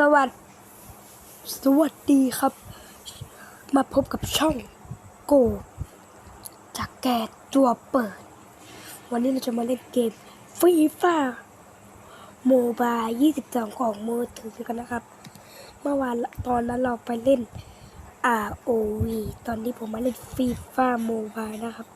สวัสดสวัสดีครับ มาพบกับช่องโกจากแกตัวเปิด วันนี้เราจะมาเล่นเกมฟรีฟ้าโมบาย22 ของมือถือกันนะครับ เมื่อวานตอนนั้นเราไปเล่น ROV ตอนนี้ผมมาเล่นฟรีฟ้าโมบายนะครับ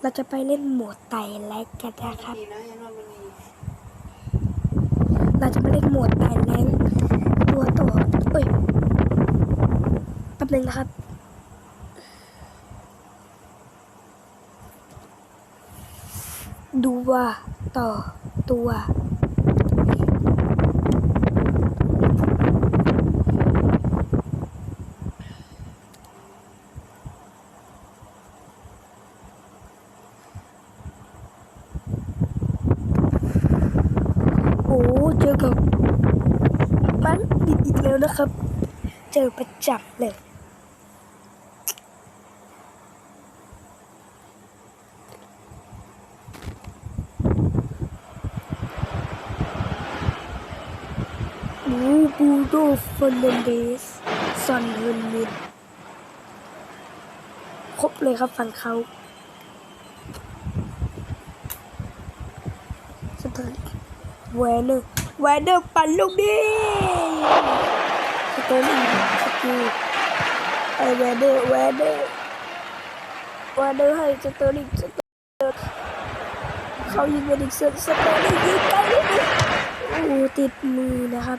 เราจะไปเล่นโหมดไต่แลกกันนะครับ ดีนะยันว่ามันมี เราจะมาเล่นโหมดไตแลนตัวต่อเอ้ยแป๊บหนึงนะครับดูว่าต่อตัว โอ้เจอกับมันดิดอีกแล้วนะครับ เจอประจับเลย บูบูโดฟอนเดนเดสซอนเฮนมินครบเลยครับฝั่งเขาสเตอร์แวนเนอร์แวนเนอร์ปั่นลูกนี้สเตอร์ ลิงสกิลไอแวนเนอร์แวนเนอร์แวเนอร์ให้สเตอร์ลิงสเตอร์เขายิงเป็นอีกเซนสเตอร์ลิงยิงไกลลูกนี้โอ้ติดมือนะครับ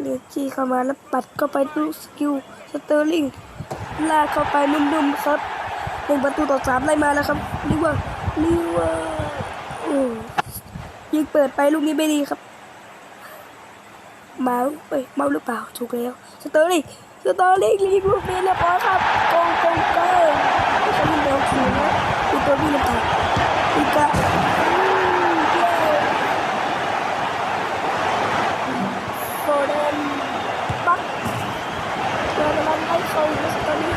เรียกจี้เข้ามาแล้วปัดเข้าไปลูกสกิลสเตอร์ลิงลากเข้าไปนุ่มๆครับหนึ่งประตูต่อสามไล่มาแล้วครับลิเวอร์ลิเวอร์โอ้ยิงเปิดไปลูกนี้ไม่ดีครับ เมาส์เอ้ยเมาส์หรือเปล่าถูกแล้วสเตอร์ลิงสเตอร์ลิงยิงลูกนี้เรียบร้อยครับโกงโกงเกงไม่ใช่ยิงแนวขีดนะดูตัววิ่งลงไปอีกอะอืมเย้โฟเดนบักเดินมันให้เขาอยู่สเตอร์ลิง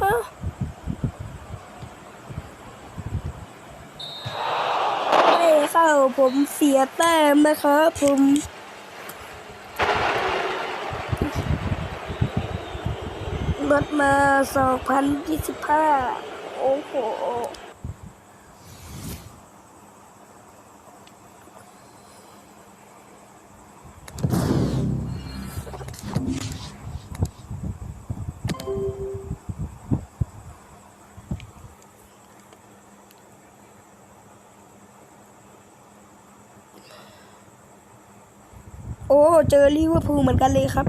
ฮะไม่เข้า ผมเสียแต้มนะครับผมลดมา 2,025 โอ้โห โอ้ เจอลิเวอร์พูลเหมือนกันเลยครับ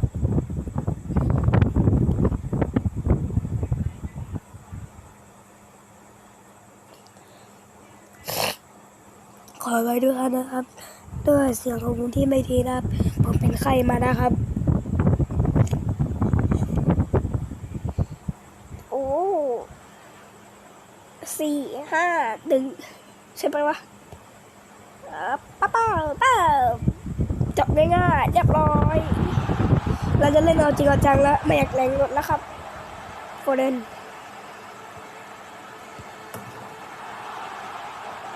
ขอไว้ด้วยนะครับด้วยเสียงของคุณที่ไม่ดีนะครับ ผมเป็นไข้มานะครับ โอ้สี่ห้าหนึ่งใช่ไหมวะเออป้าป้าป้า จับง่ายๆเรียบร้อย เราจะเล่นเอาจริงเอาจังแล้ว ไม่อยากแรงรถแล้วครับโฟเดน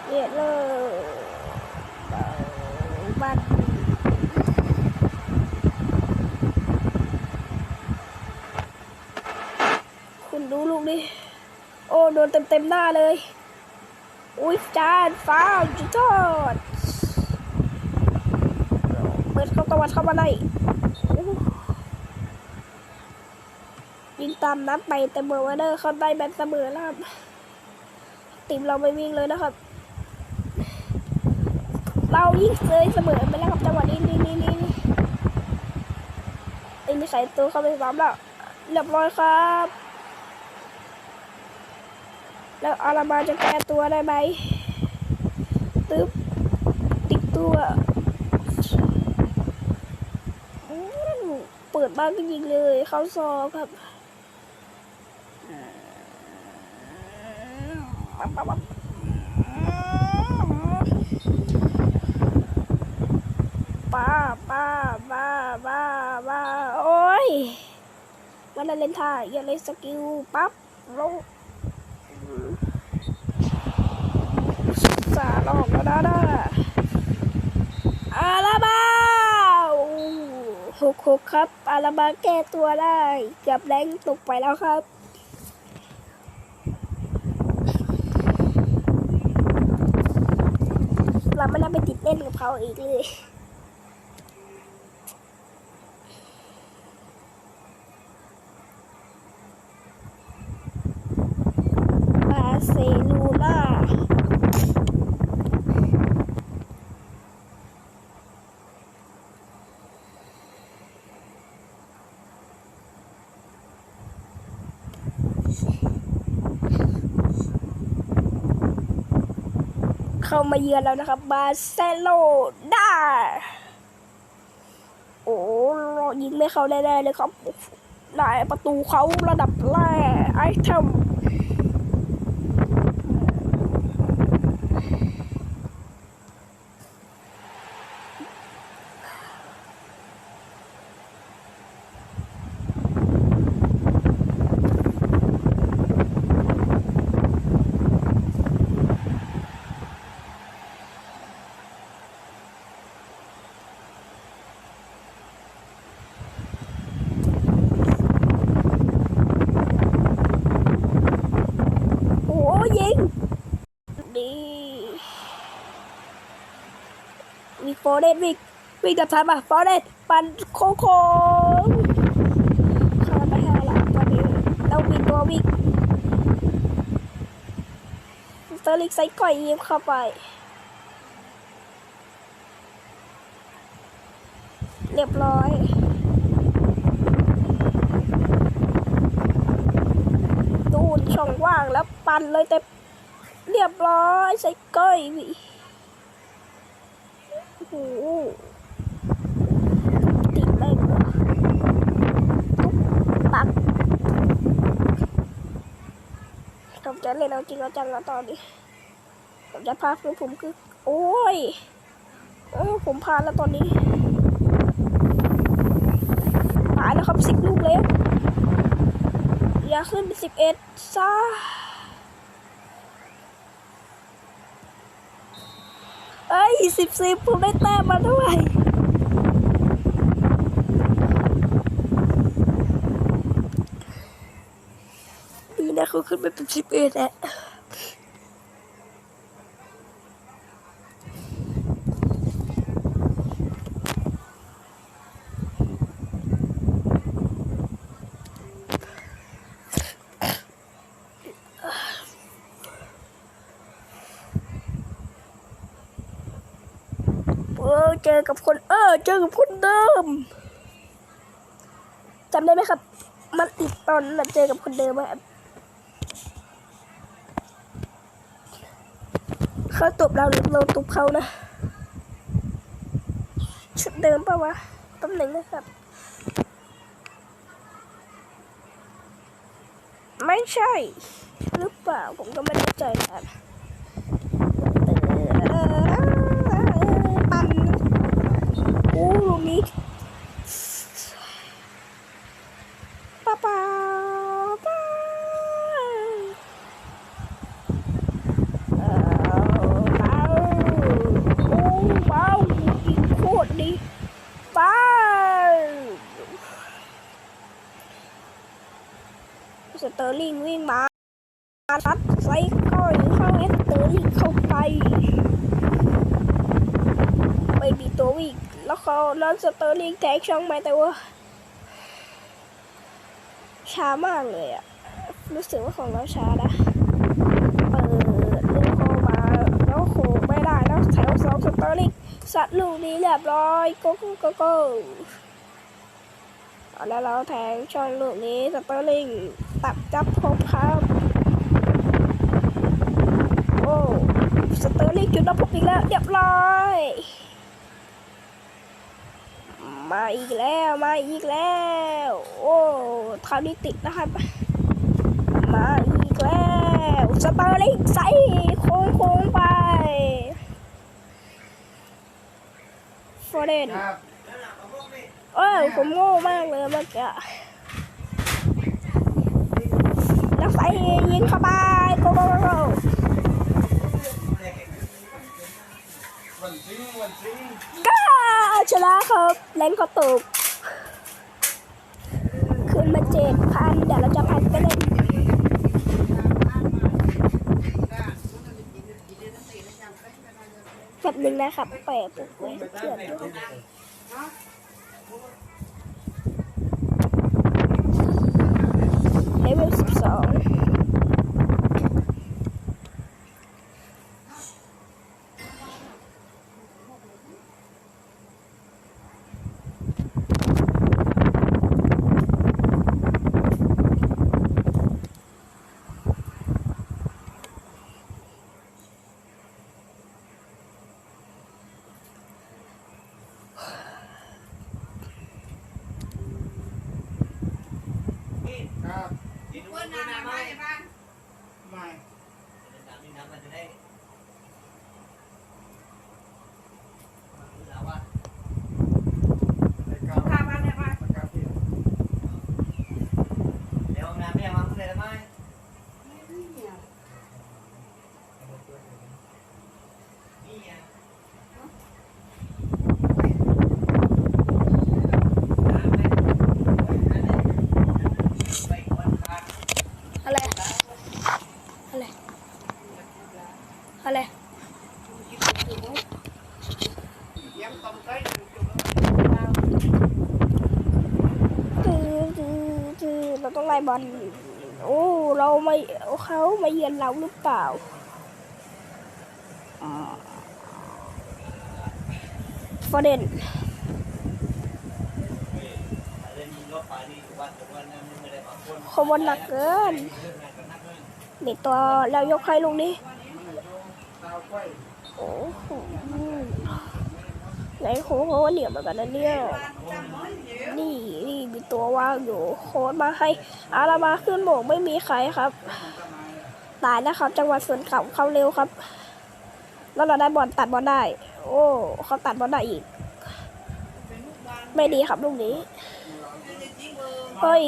เย็ดเลยบัตรคุณดูลูกดิ โอ้ โดนเต็มเต็มๆหน้าเลย อุ้ยจานฟ้าวจุดจอด ดเข้าตะวันเข้ามาได้ยิงตามนัดไปแต่เบอร์วเดอร์เขาได้แบนเสมอแล้วครับทีมเราไม่วิ่งเลยนะครับ เรายิงเลยเสมอไปแล้วครับจังหวะนี้นี่นี่นี่นี่ไอ้นี่ใส่ตัวเข้าไปซ้ำแล้วเรียบร้อยครับ แล้วอาราบาจะแก้ตัวได้ไหมตึ๊บติ๊กตัว บ้านก็ยิงเลย เข้าซอครับป้าป้าป้าป้าป้าโอ้ยมันเล่นท่าอย่าเล่นสกิลปั๊บลงสาลอกแล้วนะอาราบา หกครับ อาราบาแก้ตัวได้เกือบแรงตกไปแล้วครับเราไม่ได้ไปติดเล่นกับเขาอีกเลย บาร์เซโลนา เข้ามาเยือนแล้วนะครับบาเซโลนาโอ้ยิงไม่เข้าแน่ๆเลยครับหนายประตูเขาระดับแรกไอเทม โอ้ยิงดี มีโฟเดนวิ่งวิ่งกับทันป่ะโฟเดนปันโค้งโค้งเข้าไปหาหลังตอนนี้ต้องวิ่งตัววิ่งสเตอร์ลิกใส่ก่อยยิงเข้าไปเรียบร้อยตูนช่องว่างแล้วปันเลยแต่เรียบร้อยใส่ก้อยพี่ โอ้โหติดแม่งเลยตุ๊บปักผมจะเล่นเอาจริงเอาจังแล้วตอนนี้ผมจะพาคือผมคือ โอ้ยโอ้ผมพาแล้วตอนนี้ตายแล้วครับสิบลูกเลยอย่าขึ้นเป็นสิบเอ็ดซะ อ้ยสิบสิบผมได้แต้มมาด้วยดีนะเขาขึ้นไปเป็นสิบเอ็ดแหละ กับคน เออ เจอกับคนเดิมจำได้ไหมครับ มันติดตอนนั้นเจอกับคนเดิมอะครับเขาตบเราหรือเราตบเขานะ ชุดเดิมปะวะตำแหน่งนะครับ ไม่ใช่ หรือเปล่าผมก็ไม่แน่ใจนะครับเออปั่น โอ้ลูกนี้ป้าป้าป้ งแล้วเขาแล้วสตอร์ลิงแทงช่องไปแต่ว่าช้ามากเลยอะรู้สึกว่าของเราช้านะเปิดลูกเข้ามาแล้วโขไม่ได้แล้วแถวสองสตอร์ลิงสัตว์ลูกนี้เรียบร้อยโกโก้โกโก้เอแล้วเราแทงช่องลูกนี้สตอร์ลิงตัดจับครบครับโอ้สเตอร์ลิงจุดนับพบอีกแล้วเรียบร้อย มาอีกแล้วมาอีกแล้ว โอ้คราวนี้ติดนะครับ มาอีกแล้วสตอร์ลิงใส่โค้งโค้งไปฟอร์เรนเอ้ยผมโง่มากเลยเมื่อกี้แล้วใส่ยิงเข้าไปโกโกโกวันซิงวันซิงก้า ชนะครับแรงเขาตกขึ้นมาเจ็ดพันเดี๋ยวเราจะพันไปเล่นแป๊บหนึงนะครับแปะปุ๊บไว้เชื่อมด้วยเลเวลสิบสอง ครับ เพื่อนน้ำมาบ้าน ไม่ น้ำมันจะได้แล้วว่า ในกา ข้าวบ้านได้ไหม ปากกาพี่ เดี๋ยวน้ำไม่เอามาเพื่อนได้ไหมนี่ไงไปคนขาด อะไร อะไร อะไร ยังต้องใช้ จือจือจือเราต้องไล่บอล โอ้ เราไม่ เขามาเยือนเราหรือเปล่าฟอร์เดนเล่นรถไฟนี่วันต่อวันนั้นไม่ได้มาคนขบวนหนักเกินนี่ตัวแล้วยกให้ลุงนี่ดาวไฟโอ้โหไหนโค้งเขาเหนียวเหมือนกันนะเนี่ยนี่นี่มีตัวว่างอยู่โค้ดมาให้อารามาขึ้นโบกไม่มีใครครับ ตายแล้วครับ จังหวะสวนเข่าเข้าเร็วครับ แล้วเราได้บอลตัดบอลได้ โอ้เขาตัดบอลได้อีก ไม่ดีครับลูกนี้เฮ้ย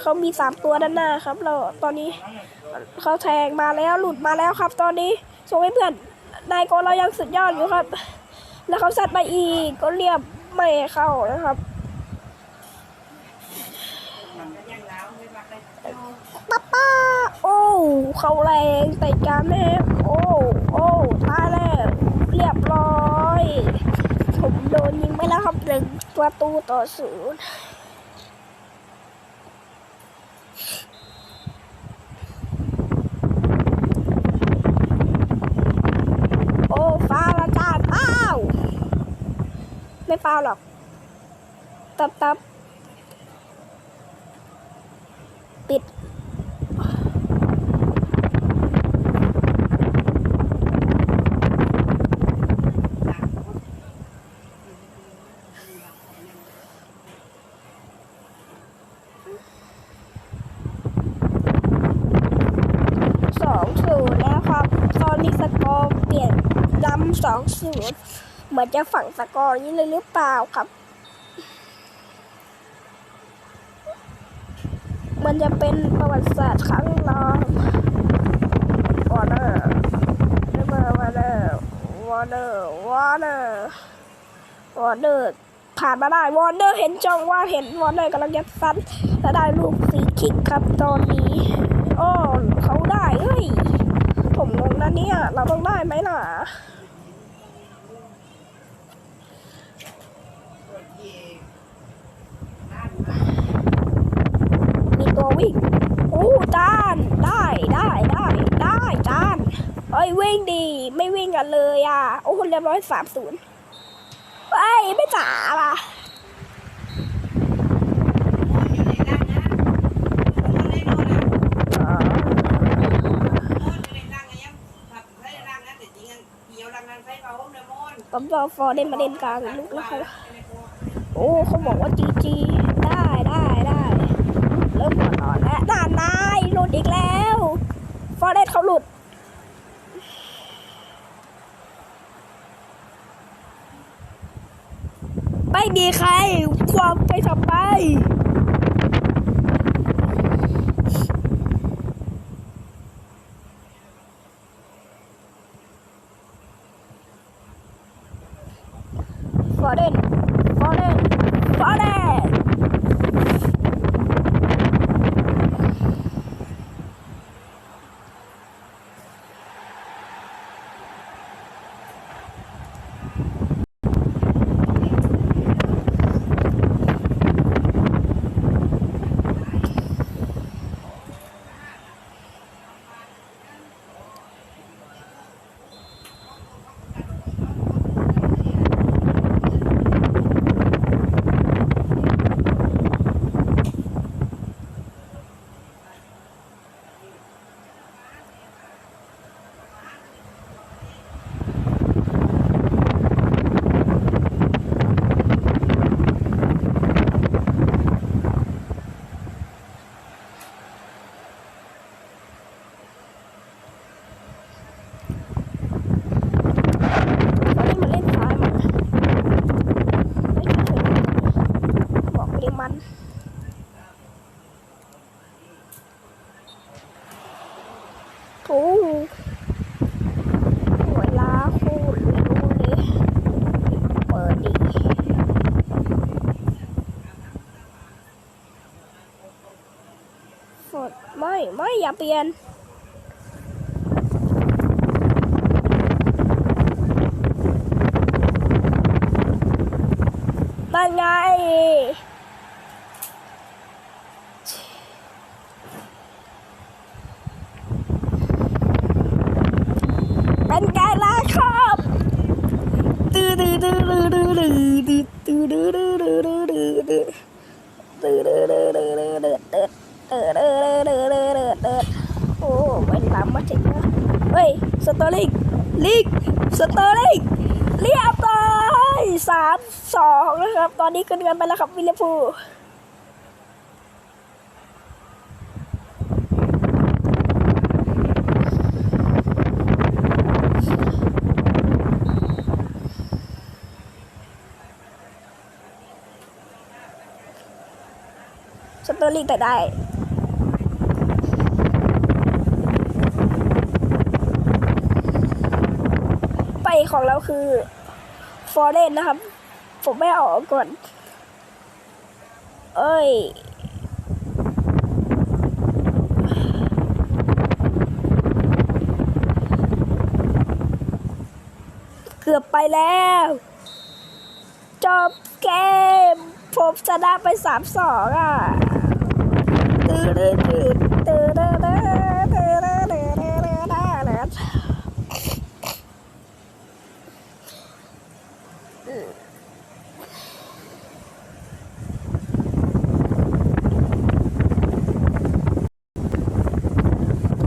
เขามีสามตัวด้านหน้าครับ เราตอนนี้เขาแทงมาแล้วหลุดมาแล้วครับ ตอนนี้ส่งให้เพื่อนนายโกเรายังสุดยอดอยู่ครับ แล้วเขาซัดไปอีกก็เรียบไม่เข้านะครับ ป้าป้าโอ้เขาแรงแต่กาแม่โอ้โอ้ตายแล้วเรียบร้อย ผมโดนยิงไปแล้วครับหนึ่งประตูต่อศูนย์โอ้ฟาละจ้าเป้าไม่ฟาหรอก ตับตับ ปิดสองศูนย์แล้วครับ ตอนนี้สกอร์เปลี่ยนนำสองศูนย์เหมือนจะฝั่งสกอร์นี้เลยหรือเปล่าครับ มัน จะเป็นประวัติศาสตร์ครั้งรองวอเนอร์วอร์เนอร์วอเนอร์วอเนอร์วอเนอร์ผ่านมาได้วอเนอร์เห็นจองว่าเห็นวอเนอร์กำลังจะซัดและได้ลูกฟรีคิกครับตอนนี้โอ้เขาได้เฮ้ยผมงงนะเนี่ย เราต้องได้ไหมล่ะ วิ่งโอ้จานได้ได้ได้ได้จานเอ้ยวิ่งดีไม่วิ่งกันเลยอะโอ้เรียบร้อยสามศูนย์ไปไม่จ๋าล่ะปั๊มบอลฟอร์ได้มาเล่นกลางลูกแล้วค่ะโอ้เขาบอกว่าจีจี และด่านนายหลุดอีกแล้ว ฟอเรสเขาหลุด ไม่มีใครความไปทำไป ไม่อย่าเปลี่ยนเป็นไง โอ้เวลามาถึงแล้วเฮ้ยสเตอร์ลิงลิงสเตอร์ลิงเรียบร้อยสามสองนะครับ ตอนนี้กินกันไปแล้วครับวิลเลฟูสเตอร์ลิงแต่ได้ ของเราคือฟอร์เรนนะครับ ผมไม่ออกก่อน เอ้ยเกือบไปแล้ว จบเกม ผมชนะไปสามสองอะตื่นตื่นตื่นตื่นตื่นตื่นตื่นตื่นตื่นตื่น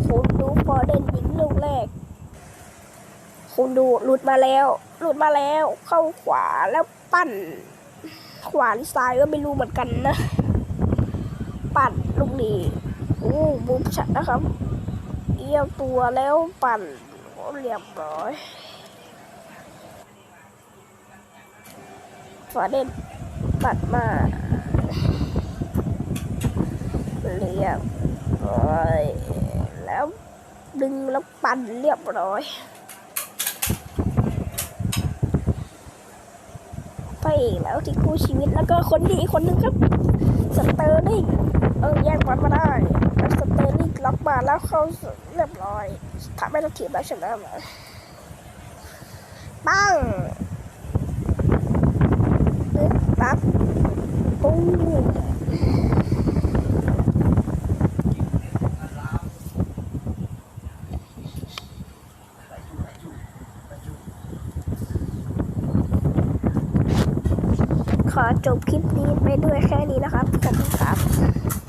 คุณดูฟอร์เดนยิงลูกแรก คุณดูหลุดมาแล้ว หลุดมาแล้ว เข้าขวาแล้วปั้น ขวาหรือซ้ายก็ไม่รู้เหมือนกันนะ ปั่นลูกนี้โอ้บุมชัดนะครับเอี้ยวตัวแล้วปั่นเรียบร้อยฟอร์เดนปัดมาเรียบร้อยแล้วดึงแล้วปั่นเรียบร้อย ไปอีกแล้วที่คู่ชีวิตแล้วก็คนดีอีกคนนึงครับสเตอร์ลิงเออแย่งบอลมาได้แล้วสเตอร์ลิงล็อกมาแล้วเขาเรียบร้อยทำให้เราทีมได้ชนะมาปังปึ๊บปั๊บปุ้งขอ จบคลิปนี้ไปด้วยแค่นี้นะครับ ขอบคุณครับ